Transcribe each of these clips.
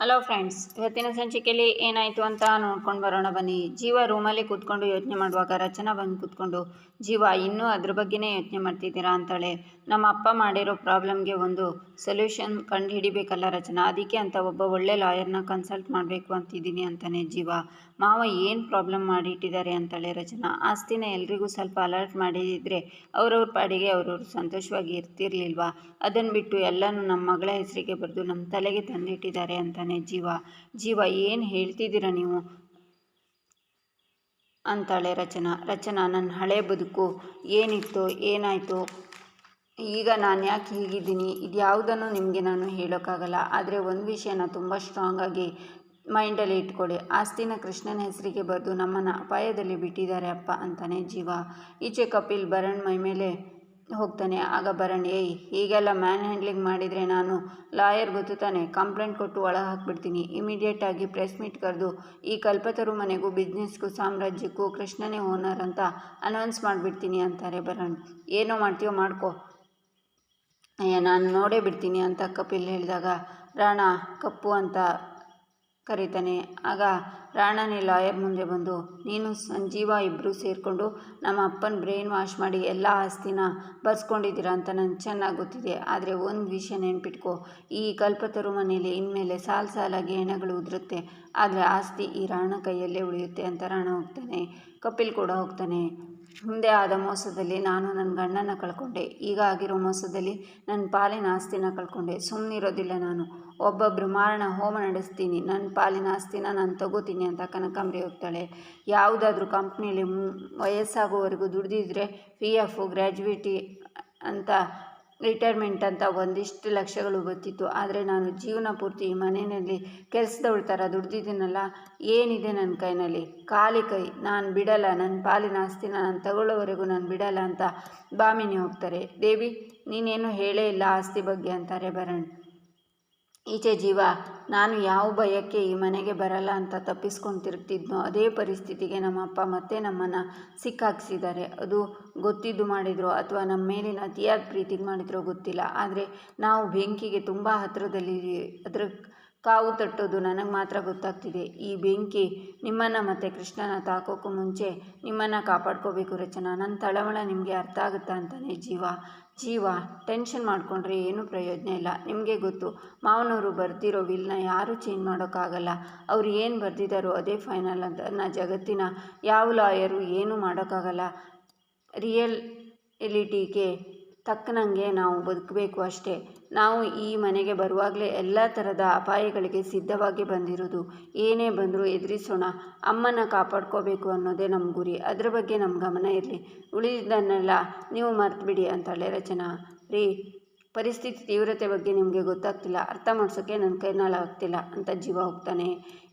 Hello friends ಇವತ್ತಿನ ಸಂಚಿಕೆಯಲ್ಲಿ ಏನಾಯಿತು ಅಂತ ನೋಡ್ಕೊಂಡು ಬರೋಣ ಬನ್ನಿ. ಜೀವ ರೂಮಲ್ಲಿ ಕೂತ್ಕೊಂಡು ಯೋಚನೆ ಮಾಡುವಾಗ ರಚನಾ ಬಂದು ಕೂತ್ಕೊಂಡು, ಜೀವ ಇನ್ನೂ ಅದ್ರ ಬಗ್ಗೆನೇ ಯೋಚನೆ ಮಾಡ್ತಿದ್ದೀರಾ ಅಂತಾಳೆ. ನಮ್ಮ ಅಪ್ಪ ಮಾಡಿರೋ ಪ್ರಾಬ್ಲಮ್ಗೆ ಒಂದು ಸೊಲ್ಯೂಷನ್ ಕಂಡು ಹಿಡಿಬೇಕಲ್ಲ ರಚನಾ. ಅದಕ್ಕೆ ಅಂತ ಒಬ್ಬ ಒಳ್ಳೆ ಲಾಯರ್ನ ಕನ್ಸಲ್ಟ್ ಮಾಡಬೇಕು ಅಂತಿದ್ದೀನಿ ಅಂತಾನೆ ಜೀವ. ಮಾವ ಏನು ಪ್ರಾಬ್ಲಮ್ ಮಾಡಿಟ್ಟಿದ್ದಾರೆ ಅಂತಾಳೆ ರಚನಾ. ಆಸ್ತಿನ ಎಲ್ರಿಗೂ ಸ್ವಲ್ಪ ಅಲರ್ಟ್ ಮಾಡಿದರೆ ಅವ್ರವ್ರ ಪಾಡಿಗೆ ಅವ್ರವ್ರು ಸಂತೋಷವಾಗಿ ಇರ್ತಿರ್ಲಿಲ್ವಾ? ಅದನ್ನು ಬಿಟ್ಟು ಎಲ್ಲನೂ ನಮ್ಮ ಮಗಳ ಹೆಸರಿಗೆ ಬರೆದು ನಮ್ಮ ತಲೆಗೆ ತಂದಿಟ್ಟಿದ್ದಾರೆ ಅಂತಾನೆ ಜೀವ. ಜೀವ, ಏನು ಹೇಳ್ತಿದ್ದೀರಾ ನೀವು? ಅಂತಾಳೆ ರಚನಾ. ರಚನಾ ನನ್ನ ಹಳೆ ಬದುಕು ಏನಿತ್ತು, ಏನಾಯಿತು ಈಗ ನಾನು ಯಾಕೆ ಹೀಗಿದ್ದೀನಿ? ಇದು ಯಾವುದನ್ನು ನಿಮಗೆ ನಾನು ಹೇಳೋಕ್ಕಾಗಲ್ಲ. ಆದರೆ ಒಂದು ವಿಷಯನ ತುಂಬ ಸ್ಟ್ರಾಂಗಾಗಿ ಮೈಂಡಲ್ಲಿ ಇಟ್ಕೊಳ್ಳಿ ಆಸ್ತಿನ ಕೃಷ್ಣನ ಹೆಸರಿಗೆ ಬರೆದು ನಮ್ಮನ್ನು ಅಪಾಯದಲ್ಲಿ ಬಿಟ್ಟಿದ್ದಾರೆ ಅಪ್ಪ ಅಂತಾನೆ ಜೀವ. ಈಚೆ ಕಪಿಲ್ ಭರಣ್ ಮೈ ಮೇಲೆ ಹೋಗ್ತಾನೆ. ಆಗ ಭರಣ್ ಏಯ್, ಹೀಗೆಲ್ಲ ಮ್ಯಾನ್ ಹ್ಯಾಂಡ್ಲಿಂಗ್ ಮಾಡಿದರೆ ನಾನು ಲಾಯರ್ ಗೊತ್ತು ತಾನೆ ಕಂಪ್ಲೇಂಟ್ ಕೊಟ್ಟು ಒಳಗೆ ಹಾಕ್ಬಿಡ್ತೀನಿ. ಇಮಿಡಿಯೇಟಾಗಿ ಪ್ರೆಸ್ ಮೀಟ್ ಕರೆದು ಈ ಕಲ್ಪತರು ಮನೆಗೂ ಬಿಸ್ನೆಸ್ಗೂ ಸಾಮ್ರಾಜ್ಯಕ್ಕೂ ಕೃಷ್ಣನೇ ಓನರ್ ಅಂತ ಅನೌನ್ಸ್ ಮಾಡಿಬಿಡ್ತೀನಿ ಅಂತಾರೆ ಭರಣ್ ಏನೋ ಮಾಡ್ತೀಯೋ ಮಾಡ್ಕೋ. ಅಯ್ಯ, ನಾನು ನೋಡೇ ಬಿಡ್ತೀನಿ ಅಂತ ಕಪಿಲ್ ಹೇಳಿದಾಗ, ರಾಣ, ಕಪ್ಪು ಅಂತ ಕರೀತಾನೆ. ಆಗ ರಾಣನೇ ಲಾಯರ್ ಮುಂದೆ ಬಂದು, ನೀನು ಸಂಜೀವ ಇಬ್ಬರೂ ಸೇರಿಕೊಂಡು ನಮ್ಮ ಅಪ್ಪನ ಬ್ರೈನ್ ವಾಶ್ ಮಾಡಿ ಎಲ್ಲ ಆಸ್ತಿನ ಬರ್ಸ್ಕೊಂಡಿದ್ದೀರಾ ಅಂತ ನನಗೆ ಚೆನ್ನಾಗಿ ಗೊತ್ತಿದೆ. ಆದರೆ ಒಂದು ವಿಷಯ ನೆನ್ಪಿಟ್ಕೋ. ಈ ಕಲ್ಪತರು ಮನೆಯಲ್ಲಿ ಇನ್ಮೇಲೆ ಸಾಲು ಸಾಲಾಗಿ ಹೆಣಗಳು ಉದುರುತ್ತೆ. ಆದರೆ ಆಸ್ತಿ ಈ ರಾಣ ಕೈಯಲ್ಲೇ ಉಳಿಯುತ್ತೆ ಅಂತ ರಾಣ ಹೋಗ್ತಾನೆ. ಕಪಿಲ್ ಕೂಡ ಹೋಗ್ತಾನೆ. ಹಿಂದೆ ಆದ ಮೋಸದಲ್ಲಿ ನಾನು ನನ್ನ ಗಂಡನ ಕಳ್ಕೊಂಡೆ. ಈಗ ಆಗಿರೋ ಮೋಸದಲ್ಲಿ ನನ್ನ ಪಾಲಿನ ಆಸ್ತಿನ ಕಳ್ಕೊಂಡೆ. ಸುಮ್ಮನಿರೋದಿಲ್ಲ ನಾನು. ಒಬ್ಬೊಬ್ಬರು ಮಾರಣ ಹೋಮ ನಡೆಸ್ತೀನಿ. ನನ್ನ ಪಾಲಿನ ಆಸ್ತಿನ ನಾನು ತಗೋತೀನಿ ಅಂತ ಕನಕಾಂಬರಿ ಹೋಗ್ತಾಳೆ. ಯಾವುದಾದ್ರೂ ಕಂಪ್ನಿಲಿ ವಯಸ್ಸಾಗೋವರೆಗೂ ದುಡಿದಿದ್ರೆ ಪಿ ಎಫು ಗ್ರ್ಯಾಜುವಿಟಿ ಅಂತ ರಿಟೈರ್ಮೆಂಟ್ ಅಂತ ಒಂದಿಷ್ಟು ಲಕ್ಷಗಳು ಗೊತ್ತಿತ್ತು ಆದರೆ ನಾನು ಜೀವನ ಪೂರ್ತಿ ಮನೆಯಲ್ಲಿ ಕೆಲಸದವಳ ಥರ ದುಡ್ದಿದ್ದೀನಲ್ಲ, ಏನಿದೆ ನನ್ನ ಕೈನಲ್ಲಿ? ಖಾಲಿ ಕೈ, ನಾನು ಬಿಡಲ್ಲ ನನ್ನ ಪಾಲಿನ ಆಸ್ತಿನ ನಾನು ತಗೊಳ್ಳೋವರೆಗೂ ನಾನು ಬಿಡಲ್ಲ ಅಂತ ಬಾಮಿನಿ ಹೋಗ್ತಾರೆ. ದೇವಿ, ನೀನೇನು ಹೇಳೇ ಇಲ್ಲ ಆಸ್ತಿ ಬಗ್ಗೆ ಅಂತಾರೆ ಭರಣ್. ಈಚೆ ಜೀವ, ನಾನು ಯಾವ ಭಯಕ್ಕೆ ಈ ಮನೆಗೆ ಬರಲ್ಲ ಅಂತ ತಪ್ಪಿಸ್ಕೊಂಡು ಅದೇ ಪರಿಸ್ಥಿತಿಗೆ ನಮ್ಮ ಅಪ್ಪ ಮತ್ತೆ ನಮ್ಮನ್ನು ಸಿಕ್ಕಾಕ್ಸಿದ್ದಾರೆ. ಅದು ಗೊತ್ತಿದ್ದು ಮಾಡಿದ್ರು ಅಥವಾ ನಮ್ಮ ಮೇಲಿನ ಅತಿಯಾದ ಪ್ರೀತಿಗೆ ಮಾಡಿದ್ರೋ ಗೊತ್ತಿಲ್ಲ. ಆದರೆ ನಾವು ಬೆಂಕಿಗೆ ತುಂಬ ಹತ್ತಿರದಲ್ಲಿ ಅದ್ರ ಕಾವು ತಟ್ಟೋದು ನನಗೆ ಮಾತ್ರ ಗೊತ್ತಾಗ್ತಿದೆ. ಈ ಬೆಂಕಿ ನಿಮ್ಮನ್ನು ಮತ್ತು ಕೃಷ್ಣನ ತಾಕೋಕ್ಕೂ ಮುಂಚೆ ನಿಮ್ಮನ್ನು ಕಾಪಾಡ್ಕೋಬೇಕು ರಚನಾ. ನನ್ನ ತಳಮಳ ನಿಮಗೆ ಅರ್ಥ ಆಗುತ್ತಾ ಅಂತಾನೆ ಜೀವ. ಜೀವ, ಟೆನ್ಷನ್ ಮಾಡಿಕೊಂಡ್ರೆ ಏನೂ ಪ್ರಯೋಜನ ಇಲ್ಲ. ನಿಮಗೆ ಗೊತ್ತು ಮಾವನವರು ಬರ್ದಿರೋ ವಿಲ್ನ ಯಾರೂ ಚೇಂಜ್ ಮಾಡೋಕ್ಕಾಗಲ್ಲ. ಅವ್ರು ಏನು ಬರೆದಿದ್ದಾರೋ ಅದೇ ಫೈನಲ್ ಅಂತ. ನಾ ಜಗತ್ತಿನ ಯಾವ ಲಾಯರು ಏನೂ ಮಾಡೋಕ್ಕಾಗಲ್ಲ. ರಿಯಲ್ ಎಲಿಟಿಗೆ ತಕ್ಕನಂಗೆ ನಾವು ಬದುಕಬೇಕು ಅಷ್ಟೇ. ನಾವು ಈ ಮನೆಗೆ ಬರುವಾಗಲೇ ಎಲ್ಲ ಥರದ ಅಪಾಯಗಳಿಗೆ ಸಿದ್ಧವಾಗಿ ಬಂದಿರೋದು ಏನೇ ಬಂದರೂ ಎದುರಿಸೋಣ. ಅಮ್ಮನ ಕಾಪಾಡ್ಕೋಬೇಕು ಅನ್ನೋದೇ ನಮ್ಮ ಗುರಿ. ಅದ್ರ ಬಗ್ಗೆ ನಮ್ಮ ಗಮನ ಇರಲಿ. ಉಳಿದಿದ್ದನ್ನೆಲ್ಲ ನೀವು ಮರ್ತುಬಿಡಿ ಅಂತಾಳೆ ರಚನಾ. ರೀ ಪರಿಸ್ಥಿತಿ ತೀವ್ರತೆ ಬಗ್ಗೆ ನಿಮಗೆ ಗೊತ್ತಾಗ್ತಿಲ್ಲ, ಅರ್ಥ ಮಾಡಿಸೋಕ್ಕೆ ನನ್ನ ಕೈನಲ್ಲಿ ಆಗ್ತಿಲ್ಲ ಅಂತ ಜೀವ ಹೋಗ್ತಾನೆ.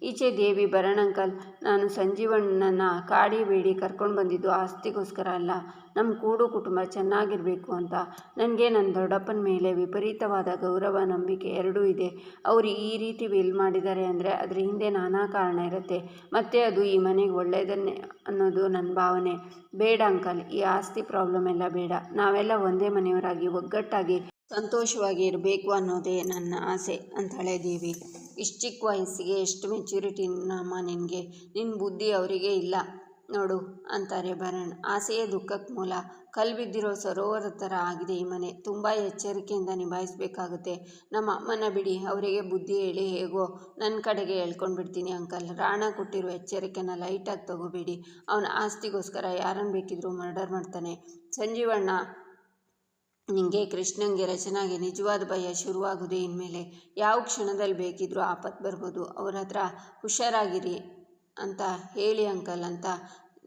ಈಚೆ ದೇವಿ ಭರಣ್ ಅಂಕಲ್, ನಾನು ಸಂಜೀವಣ್ಣನ ಕಾಡಿ ಬೇಡಿ ಕರ್ಕೊಂಡು ಬಂದಿದ್ದು ಆಸ್ತಿಗೋಸ್ಕರ ಅಲ್ಲ ನಮ್ಮ ಕೂಡು ಕುಟುಂಬ ಚೆನ್ನಾಗಿರಬೇಕು ಅಂತ. ನನಗೆ ನನ್ನ ದೊಡ್ಡಪ್ಪನ ಮೇಲೆ ವಿಪರೀತವಾದ ಗೌರವ, ನಂಬಿಕೆ ಎರಡೂ ಇದೆ. ಅವರು ಈ ರೀತಿ ವಿಲ್ ಮಾಡಿದ್ದಾರೆ ಅಂದರೆ ಅದರ ಹಿಂದೆ ನಾನಾ ಕಾರಣ ಇರುತ್ತೆ. ಮತ್ತು ಅದು ಈ ಮನೆಗೆ ಒಳ್ಳೆಯದನ್ನೇ ಅನ್ನೋದು ನನ್ನ ಭಾವನೆ. ಬೇಡ ಅಂಕಲ್, ಈ ಆಸ್ತಿ ಪ್ರಾಬ್ಲಮ್ ಎಲ್ಲ ಬೇಡ. ನಾವೆಲ್ಲ ಒಂದೇ ಮನೆಯವರಾಗಿ ಒಗ್ಗಟ್ಟಾಗಿ ಸಂತೋಷವಾಗಿ ಇರಬೇಕು ಅನ್ನೋದೇ ನನ್ನ ಆಸೆ ಅಂತಾಳೆ ದೇವಿ ಇಷ್ಟು ಚಿಕ್ಕ ವಯಸ್ಸಿಗೆ ಎಷ್ಟು ಮೆಚುರಿಟಿ ನಮ್ಮ ನಿನಗೆ? ನಿನ್ನ ಬುದ್ಧಿ ಅವರಿಗೆ ಇಲ್ಲ. ನೋಡು ಅಂತಾರೆ ಭರಣ್ ಆಸೆಯೇ ದುಃಖಕ್ಕೆ ಮೂಲ. ಕಲ್ಲು ಬಿದ್ದಿರೋ ಸರೋವರ ಥರ ಆಗಿದೆ ಈ ಮನೆ. ತುಂಬ ಎಚ್ಚರಿಕೆಯಿಂದ ನಿಭಾಯಿಸಬೇಕಾಗುತ್ತೆ. ನಮ್ಮ ಅಮ್ಮನ ಬಿಡಿ, ಅವರಿಗೆ ಬುದ್ಧಿ ಹೇಳಿ ಹೇಗೋ ನನ್ನ ಕಡೆಗೆ ಹೇಳ್ಕೊಂಡು ಬಿಡ್ತೀನಿ ಅಂಕಲ್. ರಾಣ ಕೊಟ್ಟಿರೋ ಎಚ್ಚರಿಕೆನ ಲೈಟಾಗಿ ತಗೋಬೇಡಿ. ಅವನ ಆಸ್ತಿಗೋಸ್ಕರ ಯಾರನ್ನು ಬೇಕಿದ್ರೂ ಮರ್ಡರ್ ಮಾಡ್ತಾನೆ. ಸಂಜೀವಣ್ಣ ನಿಮಗೆ ಕೃಷ್ಣಂಗೆ ರಚನಾಗೆ ನಿಜವಾದ ಭಯ ಶುರುವಾಗೋದೇ ಇನ್ಮೇಲೆ ಯಾವ ಕ್ಷಣದಲ್ಲಿ ಬೇಕಿದ್ರೂ ಆಪತ್ತು ಬರ್ಬೋದು. ಅವ್ರ ಹತ್ರ ಹುಷಾರಾಗಿರಿ ಅಂತ ಹೇಳಿ ಅಂಕಲ್ ಅಂತ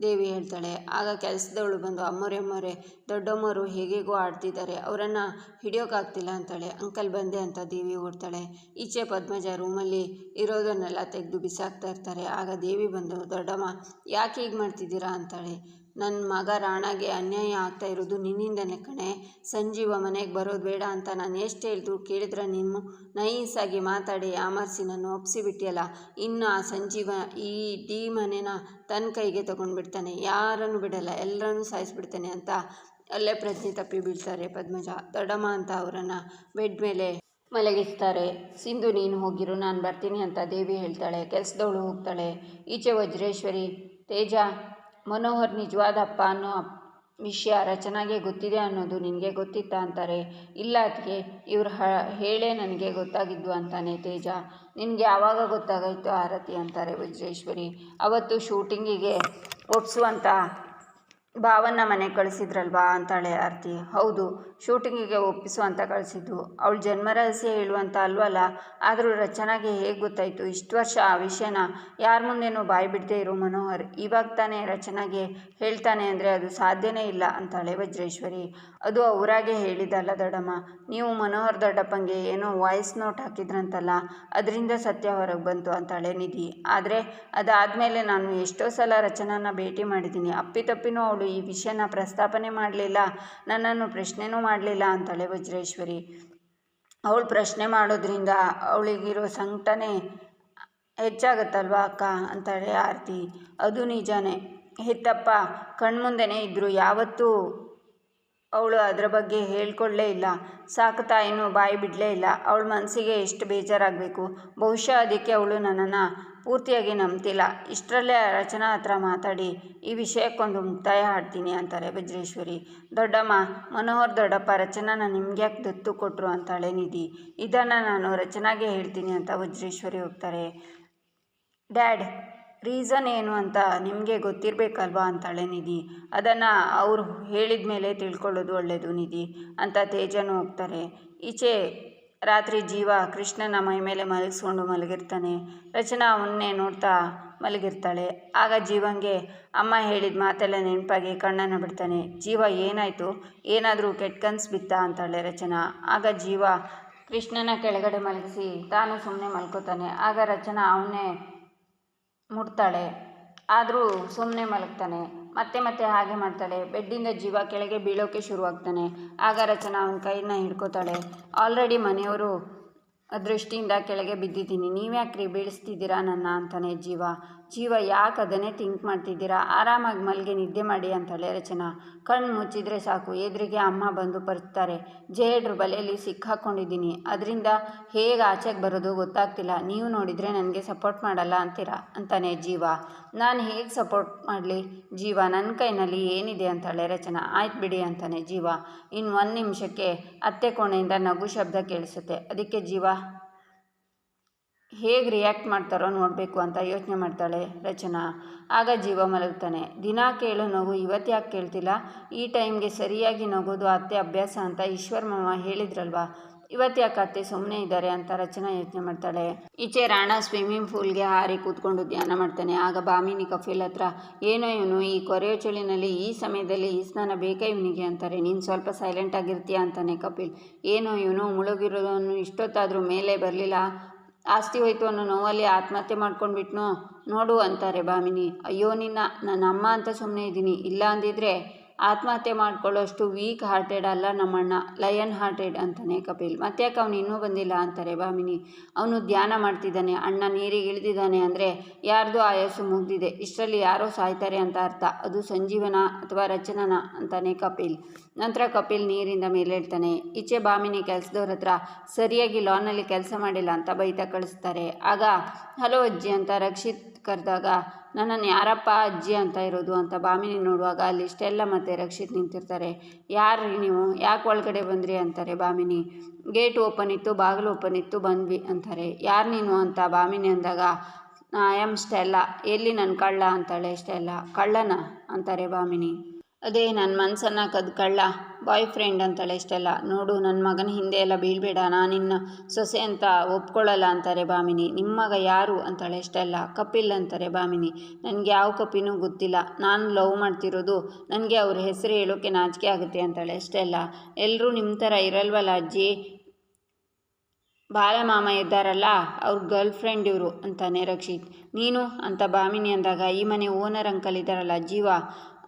ದೇವಿ ಹೇಳ್ತಾಳೆ. ಆಗ ಕೆಲಸದವಳು ಬಂದು, ಅಮ್ಮೋರೆ ಅಮ್ಮೋರೆ, ದೊಡ್ಡಮ್ಮರು ಹೇಗೇಗೋ ಆಡ್ತಿದ್ದಾರೆ, ಅವರನ್ನು ಹಿಡಿಯೋಕ್ಕಾಗ್ತಿಲ್ಲ ಅಂತಾಳೆ. ಅಂಕಲ್ ಬಂದೆ ಅಂತ ದೇವಿ ಓಡ್ತಾಳೆ. ಈಚೆ ಪದ್ಮಜ ರೂಮಲ್ಲಿ ಇರೋದನ್ನೆಲ್ಲ ತೆಗೆದು ಬಿಸಾಕ್ತಾ ಇರ್ತಾರೆ. ಆಗ ದೇವಿ ಬಂದು, ದೊಡ್ಡಮ್ಮ, ಯಾಕೆ ಹೀಗೆ ಮಾಡ್ತಿದ್ದೀರಾ? ಅಂತಾಳೆ. ನನ್ನ ಮಗ ರಾಣಾಗೆ ಅನ್ಯಾಯ ಆಗ್ತಾ ಇರೋದು ನಿನ್ನಿಂದನೇ ಕಣೆ. ಸಂಜೀವ ಮನೆಗೆ ಬರೋದು ಬೇಡ ಅಂತ ನಾನು ಎಷ್ಟು ಹೇಳಿದ್ರು ಕೇಳಿದ್ರೆ ನೀನು? ನೈಸಾಗಿ ಮಾತಾಡಿ ಆಮರ್ಸಿ ನನ್ನ ಒಪ್ಸಿಬಿಟ್ಟಿಯಲ್ಲ ಇನ್ನು ಆ ಸಂಜೀವ ಈ ಡಿ ಮನೆನ ತನ್ನ ಕೈಗೆ ತೊಗೊಂಡ್ಬಿಡ್ತಾನೆ. ಯಾರನ್ನು ಬಿಡಲ್ಲ ಎಲ್ಲರನ್ನೂ ಸಾಯಿಸ್ಬಿಡ್ತಾನೆ ಅಂತ ಅಲ್ಲೇ ಪ್ರಜ್ಞೆ ತಪ್ಪಿ ಬೀಳ್ತಾರೆ ಪದ್ಮಜ. ದೊಡ್ಡಮ್ಮ ಅಂತ ಅವರನ್ನು ಬೆಡ್ ಮೇಲೆ ಮಲಗಿಸ್ತಾರೆ. ಸಿಂಧು, ನೀನು ಹೋಗಿರು, ನಾನು ಬರ್ತೀನಿ ಅಂತ ದೇವಿ ಹೇಳ್ತಾಳೆ. ಕೆಲಸದವಳು ಹೋಗ್ತಾಳೆ. ಈಚೆ ವಜ್ರೇಶ್ವರಿ, ತೇಜ ಮನೋಹರ್ ನಿಜವಾದ ಅಪ್ಪ ಅನ್ನೋ ವಿಷಯ ರಚನಾಗೆ ಗೊತ್ತಿದೆ ಅನ್ನೋದು ನಿನಗೆ ಗೊತ್ತಿತ್ತಾ ಅಂತಾರೆ? ಇಲ್ಲ ಅದಕ್ಕೆ ಇವ್ರು ಹೇಳೇ ನನಗೆ ಗೊತ್ತಾಗಿದ್ದು ಅಂತಾನೆ ತೇಜ. ನಿನಗೆ ಯಾವಾಗ ಗೊತ್ತಾಗಾಯಿತು ಆರತಿ? ಅಂತಾರೆ ವಜ್ರೇಶ್ವರಿ ಅವತ್ತು ಶೂಟಿಂಗಿಗೆ ಒಪ್ಸುವಂತ ಭಾವನ್ನ ಮನೆಗೆ ಕಳಿಸಿದ್ರಲ್ವಾ ಅಂತಾಳೆ ಆರತಿ. ಹೌದು, ಶೂಟಿಂಗಿಗೆ ಒಪ್ಪಿಸು ಅಂತ ಕಳಿಸಿದ್ದು. ಅವಳು ಜನ್ಮರಹಸ್ಯ ಹೇಳುವಂತ ಅಲ್ವಲ್ಲ? ಆದರೂ ರಚನಾಗೆ ಹೇಗೆ ಗೊತ್ತಾಯಿತು? ಇಷ್ಟು ವರ್ಷ ಆ ವಿಷಯನ? ಯಾರ ಮುಂದೆನೂ ಬಾಯಿ ಬಿಡದೇ ಇರೋ ಮನೋಹರ್. ಇವಾಗ ತಾನೇ ರಚನಾಗೆ ಹೇಳ್ತಾನೆ ಅಂದರೆ ಅದು ಸಾಧ್ಯನೇ ಇಲ್ಲ ಅಂತಾಳೆ ವಜ್ರೇಶ್ವರಿ. ಅದು ಅವರಾಗೆ ಹೇಳಿದಲ್ಲ ದೊಡ್ಡಮ್ಮ. ನೀವು ಮನೋಹರ್ ದೊಡ್ಡಪ್ಪಂಗೆ ಏನೋ ವಾಯ್ಸ್ ನೋಟ್ ಹಾಕಿದ್ರಂತಲ್ಲ, ಅದರಿಂದ ಸತ್ಯ ಹೊರಗೆ ಬಂತು ಅಂತಾಳೆ ನಿಧಿ. ಆದರೆ ಅದಾದಮೇಲೆ ನಾನು ಎಷ್ಟೋ ಸಲ ರಚನಾನ ಭೇಟಿ ಮಾಡಿದ್ದೀನಿ ಅಪ್ಪಿತಪ್ಪಿನೂ ಅವಳು ಈ ವಿಷಯನ ಪ್ರಸ್ತಾಪನೆ ಮಾಡಲಿಲ್ಲ, ನನ್ನನ್ನು ಪ್ರಶ್ನೆನೂ ಮಾಡಲಿಲ್ಲ ಅಂತಾಳೆ ವಜ್ರೇಶ್ವರಿ. ಅವಳು ಪ್ರಶ್ನೆ ಮಾಡೋದ್ರಿಂದ ಅವಳಿಗಿರೋ ಸಂಕಟನೇ ಹೆಚ್ಚಾಗತ್ತಲ್ವಾ ಅಕ್ಕ? ಅಂತಾಳೆ ಆರತಿ. ಅದು ನಿಜಾನೇ. ಹೆತ್ತಪ್ಪ, ಕಣ್ಮುಂದೆನೇ ಇದ್ದರು ಯಾವತ್ತೂ ಅವಳು ಅದರ ಬಗ್ಗೆ ಹೇಳ್ಕೊಳ್ಳೇ ಇಲ್ಲ. ಸಾಕು ತಾಯಿನೂ ಬಾಯಿ ಬಿಡಲೇ ಇಲ್ಲ. ಅವಳ ಮನಸ್ಸಿಗೆ ಎಷ್ಟು ಬೇಜಾರಾಗಬೇಕು. ಬಹುಶಃ ಅದಕ್ಕೆ ಅವಳು ನನ್ನನ್ನು ಪೂರ್ತಿಯಾಗಿ ನಂಬ್ತಿಲ್ಲ. ಇಷ್ಟರಲ್ಲೇ ರಚನಾ ಹತ್ರ ಮಾತಾಡಿ, ಈ ವಿಷಯಕ್ಕೊಂದು ಮುಕ್ತಾಯ ಹಾಡ್ತೀನಿ ಅಂತಾರೆ ವಜ್ರೇಶ್ವರಿ ದೊಡ್ಡಮ್ಮ, ಮನೋಹರ್ ದೊಡ್ಡಪ್ಪ ರಚನಾನ ನಿಮ್ಗೆ ಯಾಕೆ ದತ್ತು ಕೊಟ್ಟರು ಅಂತಾಳೆ ನಿಧಿ. ಇದನ್ನು ನಾನು ರಚನಾಗೆ ಹೇಳ್ತೀನಿ ಅಂತ ವಜ್ರೇಶ್ವರಿ ಹೋಗ್ತಾರೆ. ಡ್ಯಾಡ್, ರೀಸನ್ ಏನು ಅಂತ ನಿಮಗೆ ಗೊತ್ತಿರಬೇಕಲ್ವಾ? ಅಂತಾಳೆ ನಿಧಿ. ಅದನ್ನು ಅವರು ಹೇಳಿದ ಮೇಲೆ ತಿಳ್ಕೊಳ್ಳೋದು ಒಳ್ಳೆಯದು ನಿಧಿ, ಅಂತ ತೇಜನು ಹೋಗ್ತಾರೆ. ಈಚೆ ರಾತ್ರಿ ಜೀವ ಕೃಷ್ಣನ ಮೈ ಮೇಲೆ ಮಲಗಿಸ್ಕೊಂಡು ಮಲಗಿರ್ತಾನೆ. ರಚನಾ ಅವನ್ನೇ ನೋಡ್ತಾ ಮಲಗಿರ್ತಾಳೆ. ಆಗ ಜೀವಂಗೆ ಅಮ್ಮ ಹೇಳಿದ ಮಾತೆಲ್ಲ ನೆನಪಾಗಿ ಕಣ್ಣನ್ನು ಬಿಡ್ತಾನೆ. ಜೀವ ಏನಾಯಿತು? ಏನಾದರೂ ಕೆಟ್ಟ ಬಿತ್ತ ಬಿತ್ತಾ ಅಂತಾಳೆ ರಚನಾ. ಆಗ ಜೀವ ಕೃಷ್ಣನ ಕೆಳಗಡೆ ಮಲಗಿಸಿ ತಾನು ಸುಮ್ಮನೆ ಮಲ್ಕೋತಾನೆ. ಆಗ ರಚನಾ ಅವನ್ನೇ ಮುಟ್ತಾಳೆ. ಆದರೂ ಸುಮ್ಮನೆ ಮಲಗ್ತಾನೆ. ಮತ್ತೆ ಮತ್ತೆ ಹಾಗೆ ಮಾಡ್ತಾಳೆ. ಬೆಡ್ಡಿಂದ ಜೀವ ಕೆಳಗೆ ಬೀಳೋಕೆ ಶುರುವಾಗ್ತಾನೆ. ಆಗ ರಚನಾ ಅವನ ಕೈನ ಹಿಡ್ಕೋತಾಳೆ. ಆಲ್ರೆಡಿ ಮನೆಯವರು ದೃಷ್ಟಿಯಿಂದ ಕೆಳಗೆ ಬಿದ್ದಿದ್ದೀನಿ. ನೀವ್ಯಾಕ್ರಿ? ಬೀಳಿಸ್ತಿದ್ದೀರಾ ನನ್ನ ಅಂತಾನೆ ಜೀವ. ಜೀವ ಯಾಕೆ ಅದನ್ನೇ ಥಿಂಕ್ ಮಾಡ್ತಿದ್ದೀರಾ? ಆರಾಮಾಗಿ ಮಲ್ಗೆ ನಿದ್ದೆ ಮಾಡಿ ಅಂತಾಳೆ ರಚನಾ ಕಣ್ಣು ಮುಚ್ಚಿದ್ರೆ ಸಾಕು, ಎದುರಿಗೆ ಅಮ್ಮ ಬಂದು ಬರ್ತಾರೆ ಜೇಡ್ರ ಬಲೆಯಲ್ಲಿ ಸಿಕ್ಕಾಕೊಂಡಿದ್ದೀನಿ ಅದರಿಂದ ಹೇಗೆ ಆಚೆಗೆ ಬರೋದು ಗೊತ್ತಾಗ್ತಿಲ್ಲ. ನೀವು ನೋಡಿದರೆ ನನಗೆ ಸಪೋರ್ಟ್ ಮಾಡಲ್ಲ ಅಂತೀರಾ? ಅಂತಾನೆ ಜೀವ. ನಾನು ಹೇಗೆ ಸಪೋರ್ಟ್ ಮಾಡಲಿ? ಜೀವ ನನ್ನ ಕೈನಲ್ಲಿ ಏನಿದೆ ಅಂತಾಳೆ ರಚನಾ ಆಯ್ತು ಬಿಡಿ ಅಂತಾನೆ ಜೀವ. ಇನ್ನು ಒಂದು ನಿಮಿಷಕ್ಕೆ ಅತ್ತೆ ಕೋಣೆಯಿಂದ ನಗು ಶಬ್ದ ಕೇಳಿಸುತ್ತೆ. ಅದಕ್ಕೆ ಜೀವ? ಹೇಗೆ ರಿಯಾಕ್ಟ್ ಮಾಡ್ತಾರೋ ನೋಡಬೇಕು ಅಂತ ಯೋಚನೆ ಮಾಡ್ತಾಳೆ ರಚನಾ. ಆಗ ಜೀವ ಮಲಗ್ತಾನೆ ದಿನ ಕೇಳೋ ನಗು ಇವತ್ತು ಯಾಕೆ ಕೇಳ್ತಿಲ್ಲ? ಈ ಟೈಮ್ಗೆ ಸರಿಯಾಗಿ ನಗೋದು ಅತ್ತೆ ಅಭ್ಯಾಸ ಅಂತ ಈಶ್ವರ್ ಮಾಮ ಹೇಳಿದ್ರಲ್ವಾ? ಇವತ್ತು ಯಾಕೆ ಅತ್ತೆ ಸುಮ್ಮನೆ ಇದ್ದಾರೆ ಅಂತ ರಚನಾ ಯೋಚನೆ ಮಾಡ್ತಾಳೆ. ಈಚೆ ರಾಣ ಸ್ವಿಮ್ಮಿಂಗ್ ಪೂಲ್ಗೆ ಹಾರಿ ಕೂತ್ಕೊಂಡು ಧ್ಯಾನ ಮಾಡ್ತಾನೆ. ಆಗ ಬಾಮಿನಿ ಕಫೀಲ್ ಹತ್ರ, ಏನೋ ಇವನು, ಈ ಕೊರೆಯೋ ಚಳಿನಲ್ಲಿ ಈ ಸಮಯದಲ್ಲಿ ಈ ಸ್ನಾನ ಬೇಕಾ ಇವನಿಗೆ? ಅಂತಾರೆ. ನೀನು ಸ್ವಲ್ಪ ಸೈಲೆಂಟ್ ಆಗಿರ್ತೀಯ ಅಂತಾನೆ ಕಪಿಲ್. ಏನೋ ಇವನು ಮುಳುಗಿರೋದನ್ನು ಇಷ್ಟೊತ್ತಾದರೂ ಮೇಲೆ ಬರಲಿಲ್ಲ. ಆಸ್ತಿ ಹೋಯ್ತು ಅನ್ನೋ ನೋವಲ್ಲಿ ಆತ್ಮಹತ್ಯೆ ಮಾಡ್ಕೊಂಡ್ಬಿಟ್ನೋ? ನೋಡು ಅಂತಾರೆ ಭಾಮಿನಿ. ಅಯ್ಯೋ ನಿನ್ನ ನನ್ನ ಅಮ್ಮ ಅಂತ ಸುಮ್ಮನೆ ಇದ್ದೀನಿ. ಇಲ್ಲ ಅಂದಿದ್ರೆ ಆತ್ಮಹತ್ಯೆ ಮಾಡ್ಕೊಳ್ಳೋಷ್ಟು ವೀಕ್ ಹಾರ್ಟೆಡ್ ಅಲ್ಲ ನಮ್ಮಣ್ಣ ಲಯನ್ ಹಾರ್ಟೆಡ್ ಅಂತಾನೆ ಕಪಿಲ್. ಮತ್ತ್ಯಾಕೆ ಅವನು ಇನ್ನೂ ಬಂದಿಲ್ಲ ಅಂತಾರೆ ಭಾಮಿನಿ. ಅವನು ಧ್ಯಾನ ಮಾಡ್ತಿದ್ದಾನೆ, ಅಣ್ಣ ನೀರಿಗೆ ಇಳಿದಿದ್ದಾನೆ ಅಂದರೆ ಯಾರ್ದೋ ಆಯಸ್ಸು ಮುಗ್ದಿದೆ. ಇಷ್ಟರಲ್ಲಿ ಯಾರೋ ಸಾಯ್ತಾರೆ ಅಂತ ಅರ್ಥ. ಅದು ಸಂಜೀವನ ಅಥವಾ ರಚನನ ಅಂತಾನೆ ಕಪಿಲ್. ನಂತರ ಕಪಿಲ್ ನೀರಿಂದ ಮೇಲೆ ಇಳ್ತಾನೆ ಈಚೆ ಭಾಮಿನಿ ಕೆಲಸದವ್ರ ಹತ್ರ ಸರಿಯಾಗಿ ಲಾನಲ್ಲಿ ಕೆಲಸ ಮಾಡಿಲ್ಲ ಅಂತ ಬೈತಾ ಕಳಿಸ್ತಾರೆ. ಆಗ, ಹಲೋ ಅಜ್ಜಿ ಅಂತ ರಕ್ಷಿತ್ ಕರೆದಾಗ, ನನ್ನನ್ನು ಯಾರಪ್ಪ ಅಜ್ಜಿ ಅಂತ ಇರೋದು? ಅಂತ ಬಾಮಿನಿ ನೋಡುವಾಗ ಅಲ್ಲಿ ಇಷ್ಟೆಲ್ಲ ಮತ್ತೆ ರಕ್ಷಿತ್ ನಿಂತಿರ್ತಾರೆ. ಯಾರು ನೀವು? ಯಾಕೆ ಒಳಗಡೆ ಬಂದ್ರಿ? ಅಂತಾರೆ ಬಾಮಿನಿ. ಗೇಟ್ ಓಪನ್ ಇತ್ತು, ಬಾಗಿಲು ಓಪನ್ ಇತ್ತು, ಬಂದ್ವಿ ಅಂತಾರೆ. ಯಾರು ನೀನು? ಅಂತ ಬಾಮಿನಿ ಅಂದಾಗ ಐ ಆಮ್ ಸ್ಟೆಲ್ಲ. ಎಲ್ಲಿ ನನ್ನ ಕಳ್ಳ? ಅಂತಾಳೆ ಸ್ಟೆಲ್ಲ. ಕಳ್ಳನ? ಅಂತಾರೆ ಬಾಮಿನಿ. ಅದೇ ನನ್ನ ಮನಸ್ಸನ್ನು ಕದ್ದು ಕಳ್ಳ. ಬಾಯ್ ಫ್ರೆಂಡ್ ಅಂತಾಳೆ ಇಷ್ಟೆಲ್ಲ. ನೋಡು ನನ್ನ ಮಗನ ಹಿಂದೆ ಎಲ್ಲ ಬೀಳ್ಬೇಡ, ನಾನಿನ್ನ ಸೊಸೆ ಅಂತ ಒಪ್ಕೊಳ್ಳಲ್ಲ ಅಂತಾರೆ ಬಾಮಿನಿ. ನಿಮ್ಮ ಮಗ ಯಾರು ಅಂತಾಳೆ ಇಷ್ಟೆಲ್ಲ. ಕಪಿಲ್ ಅಂತಾರೆ ಬಾಮಿನಿ. ನನಗೆ ಯಾವ ಕಪಿನೂ ಗೊತ್ತಿಲ್ಲ. ನಾನು ಲವ್ ಮಾಡ್ತಿರೋದು, ನನಗೆ ಅವ್ರ ಹೆಸರು ಹೇಳೋಕ್ಕೆ ನಾಚಿಕೆ ಆಗುತ್ತೆ ಅಂತಾಳೆ ಇಷ್ಟೆಲ್ಲ. ಎಲ್ಲರೂ ನಿಮ್ಮ ಥರ ಇರಲ್ವಲ್ಲ ಅಜ್ಜಿ? ಬಾಲಮಾಮ ಇದ್ದಾರಲ್ಲ, ಅವ್ರ ಗರ್ಲ್ ಫ್ರೆಂಡ್ ಇವರು ಅಂತಾನೆ ರಕ್ಷಿತ್. ನೀನು? ಅಂತ ಬಾಮಿನಿ ಅಂದಾಗ, ಈ ಮನೆ ಓನರ್ ಅಂಕಲ್ ಇದ್ದಾರಲ್ಲ, ಜೀವ.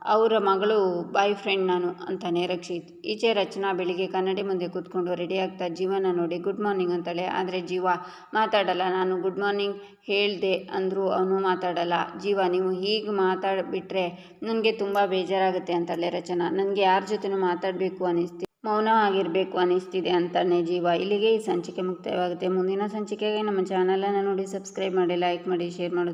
ಅವರ ಮಗಳು ಬಾಯ್ ಫ್ರೆಂಡ್ ನಾನು ಅಂತಾನೆ ರಕ್ಷಿತ್. ಈಚೆ ರಚನಾ ಬೆಳಿಗ್ಗೆ ಕನ್ನಡಿ ಮುಂದೆ ಕೂತ್ಕೊಂಡು ರೆಡಿ ಆಗ್ತಾ ಜೀವನ ನೋಡಿ, ಗುಡ್ ಮಾರ್ನಿಂಗ್ ಅಂತಾಳೆ. ಆದರೆ ಜೀವ, ಮಾತಾಡಲ್ಲ ನಾನು, ಗುಡ್ ಮಾರ್ನಿಂಗ್ ಹೇಳಿದೆ ಅಂದರೂ ಅವನು ಮಾತಾಡಲ್ಲ. ಜೀವ, ನೀವು ಹೀಗೆ ಮಾತಾಡಿಬಿಟ್ರೆ ನನಗೆ ತುಂಬ ಬೇಜಾರಾಗುತ್ತೆ ಅಂತಾಳೆ ರಚನಾ. ನನಗೆ ಯಾರ ಜೊತೆನೂ ಮಾತಾಡಬೇಕು ಅನ್ನಿಸ್ತಿ ಮೌನ ಆಗಿರಬೇಕು ಅನ್ನಿಸ್ತಿದೆ ಅಂತಾನೆ ಜೀವ. ಇಲ್ಲಿಗೆ ಈ ಸಂಚಿಕೆ ಮುಕ್ತಾಯವಾಗುತ್ತೆ. ಮುಂದಿನ ಸಂಚಿಕೆಗೆ ನಮ್ಮ ಚಾನಲನ್ನು ನೋಡಿ, ಸಬ್ಸ್ಕ್ರೈಬ್ ಮಾಡಿ, ಲೈಕ್ ಮಾಡಿ, ಶೇರ್ ಮಾಡೋದು